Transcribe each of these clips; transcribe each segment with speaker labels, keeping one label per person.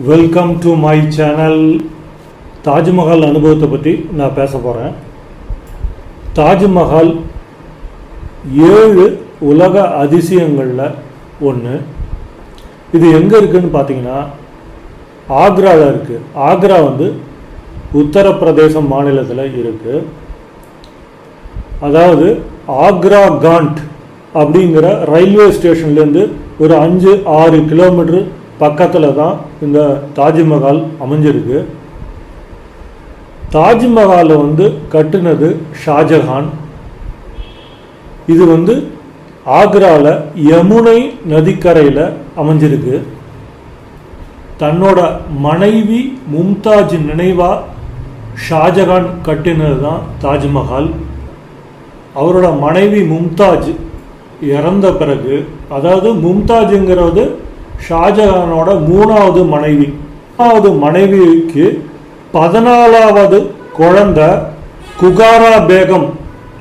Speaker 1: Welcome to my channel Taj Mahal அனுபவத்தை பற்றி நான் பேச போகிறேன் தாஜ்மஹால் ஏழு உலக அதிசயங்களில் ஒன்று இது எங்கே இருக்குதுன்னு பார்த்தீங்கன்னா ஆக்ராவில் இருக்குது ஆக்ரா வந்து உத்தரப்பிரதேசம் மாநிலத்தில் இருக்குது அதாவது ஆக்ரா காண்ட் அப்படிங்கிற ரயில்வே ஸ்டேஷன்லேருந்து ஒரு அஞ்சு ஆறு கிலோமீட்டர் பக்கத்தில் தான் இந்த தாஜ்மஹால் அமைஞ்சிருக்கு. தாஜ்மஹாலை வந்து கட்டுனது ஷாஜஹான் இது வந்து ஆக்ராவில் யமுனை நதிக்கரையில் அமைஞ்சிருக்கு. தன்னோட மனைவி மும்தாஜ் நினைவாக ஷாஜஹான் கட்டினது தான் தாஜ்மஹால். அவரோட மனைவி மும்தாஜ் இறந்த பிறகு அதாவது மும்தாஜுங்கிறது ஷாஜஹானோட மூணாவது மனைவி. மூணாவது மனைவிக்கு பதினாலாவது குழந்தை குகாரா பேகம்.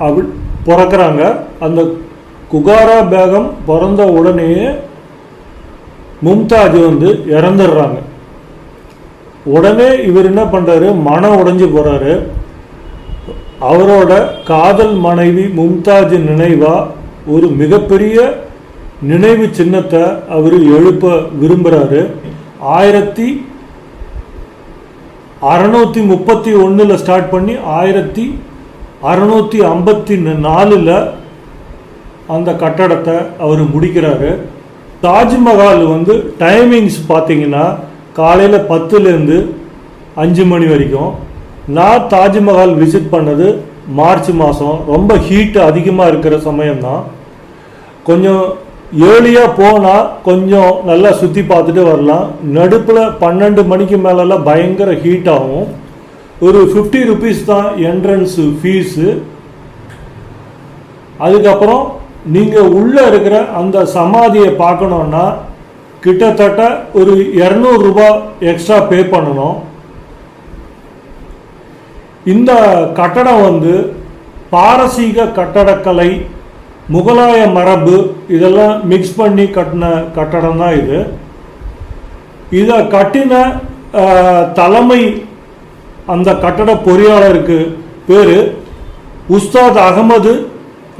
Speaker 1: அப்படி பிறக்கிறாங்க. அந்த குகாரா பேகம் பிறந்த உடனேயே மும்தாஜ் வந்து இறந்துடுறாங்க. உடனே இவர் என்ன பண்ணுறாரு மனம் உடைஞ்சு போகிறாரு அவரோட காதல் மனைவி மும்தாஜ் நினைவாக ஒரு மிகப்பெரிய நினைவு சின்னத்தை அவர் எழுப்ப விரும்புகிறாரு ஆயிரத்தி அறநூற்றி முப்பத்தி ஒன்றில் ஸ்டார்ட் பண்ணி ஆயிரத்தி அறநூற்றி ஐம்பத்தி நாலில் அந்த கட்டடத்தை அவர் முடிக்கிறாரு. தாஜ்மஹால் வந்து டைமிங்ஸ் பார்த்தீங்கன்னா காலையில் பத்துலேருந்து அஞ்சு மணி வரைக்கும். நான் தாஜ்மஹால் விசிட் பண்ணது மார்ச் மாதம் ரொம்ப ஹீட் அதிகமாக இருக்கிற சமயம்தான். கொஞ்சம் ஏர்லியாக போனால் கொஞ்சம் நல்லா சுற்றி பார்த்துட்டு வரலாம். நடுப்பில் பன்னெண்டு மணிக்கு மேலெல்லாம் பயங்கர ஹீட் ஆகும். ஒரு ஃபிஃப்டி ருபீஸ் தான் என்ட்ரன்ஸு ஃபீஸு அதுக்கப்புறம் நீங்கள் உள்ளே இருக்கிற அந்த சமாதியை பார்க்கணுன்னா கிட்டத்தட்ட ஒரு இரநூறுபா எக்ஸ்ட்ரா பே பண்ணணும். இந்த கட்டடம் வந்து பாரசீக கட்டடக்கலை முகலாய மரபு இதெல்லாம் மிக்ஸ் பண்ணி கட்டின கட்டடம் தான் இது. இதை கட்டின தலைமை அந்த கட்டட பொறியாளருக்கு பேர் உஸ்தாத் அகமது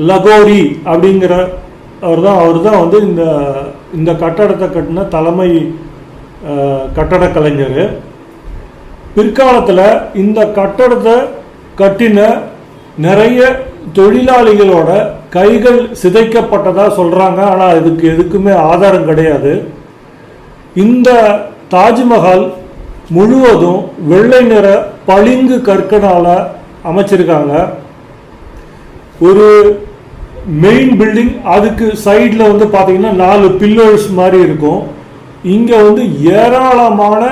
Speaker 1: லகோரி அப்படிங்கிற அவர் தான் அவர் தான் வந்து இந்த இந்த கட்டடத்தை கட்டின தலைமை கட்டட கலைஞர். பிற்காலத்தில் இந்த கட்டடத்தை கட்டின நிறைய தொழிலாளிகளோட கைகள் சிதைக்கப்பட்டதாக சொல்கிறாங்க ஆனால் இதுக்கு எதுக்குமே ஆதாரம் கிடையாது. இந்த தாஜ்மஹால் முழுவதும் வெள்ளை நிற பளிங்கு கற்கனால் அமைச்சிருக்காங்க. ஒரு மெயின் பில்டிங் அதுக்கு சைடில் வந்து பார்த்தீங்கன்னா நாலு பில்லர்ஸ் மாதிரி இருக்கும். இங்கே வந்து ஏராளமான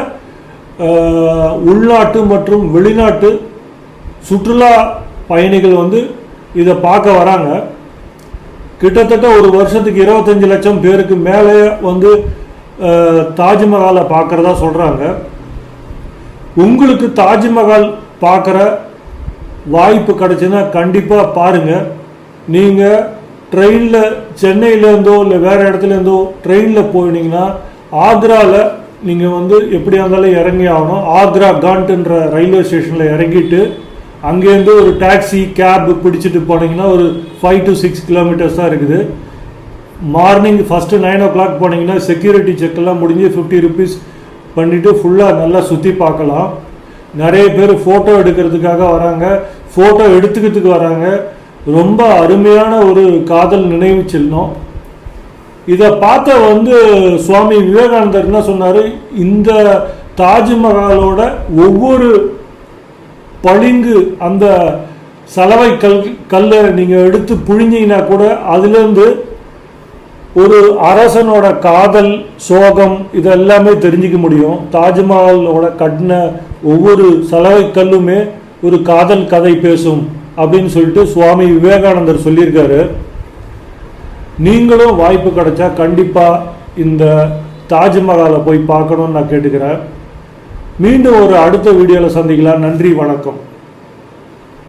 Speaker 1: உள்நாட்டு மற்றும் வெளிநாட்டு சுற்றுலா பயணிகள் வந்து இதை பார்க்க வராங்க. கிட்டத்தட்ட ஒரு வருஷத்துக்கு இருபத்தஞ்சு லட்சம் பேருக்கு மேலே வந்து தாஜ்மஹாலை பார்க்குறதா சொல்கிறாங்க உங்களுக்கு தாஜ்மஹால் பார்க்குற வாய்ப்பு கிடச்சுன்னா கண்டிப்பாக பாருங்கள் நீங்கள் ட்ரெயினில் சென்னையிலேருந்தோ இல்லை வேறு இடத்துலேருந்தோ ட்ரெயினில் போனீங்கன்னா ஆக்ராவில் நீங்கள் வந்து எப்படியா இருந்தாலும் இறங்கி ஆகணும். ஆக்ரா காண்ட்ன்ற ரயில்வே ஸ்டேஷனில் இறங்கிட்டு அங்கேருந்து ஒரு டாக்ஸி கேப் பிடிச்சிட்டு போனீங்கன்னா ஒரு ஃபைவ் டு சிக்ஸ் கிலோமீட்டர்ஸ் தான் இருக்குது. Morning first nine o'clock போனீங்கன்னா செக்யூரிட்டி செக்கெல்லாம் முடிஞ்சு ஃபிஃப்டி ருபீஸ் பண்ணிவிட்டு ஃபுல்லாக நல்லா சுற்றி பார்க்கலாம். நிறைய பேர் ஃபோட்டோ எடுக்கிறதுக்காக வராங்க. ஃபோட்டோ எடுத்துக்கிறதுக்கு வராங்க. ரொம்ப அருமையான ஒரு காதல் நினைவு செல்லும் இதை பார்த்த வந்து சுவாமி விவேகானந்தர் என்ன சொன்னார்? இந்த தாஜ்மஹாலோட ஒவ்வொரு பளிங்கு அந்த சலவை கல் கல்லை நீங்கள் எடுத்து புழிஞ்சிங்கன்னா கூட அதுலேருந்து ஒரு அரசனோட காதல் சோகம் இது எல்லாமே தெரிஞ்சுக்க முடியும். தாஜ்மஹாலோட கட்டின ஒவ்வொரு சலவை கல்லுமே ஒரு காதல் கதை பேசும் அப்படின்னு சொல்லிட்டு சுவாமி விவேகானந்தர் சொல்லியிருக்காரு. நீங்களும் வாய்ப்பு கிடைச்சா கண்டிப்பாக இந்த தாஜ்மஹாலை போய் பார்க்கணும்னு நான் கேட்டுக்கிறேன். மீண்டும் ஒரு அடுத்த வீடியோவில் சந்திக்கலாம். நன்றி வணக்கம்.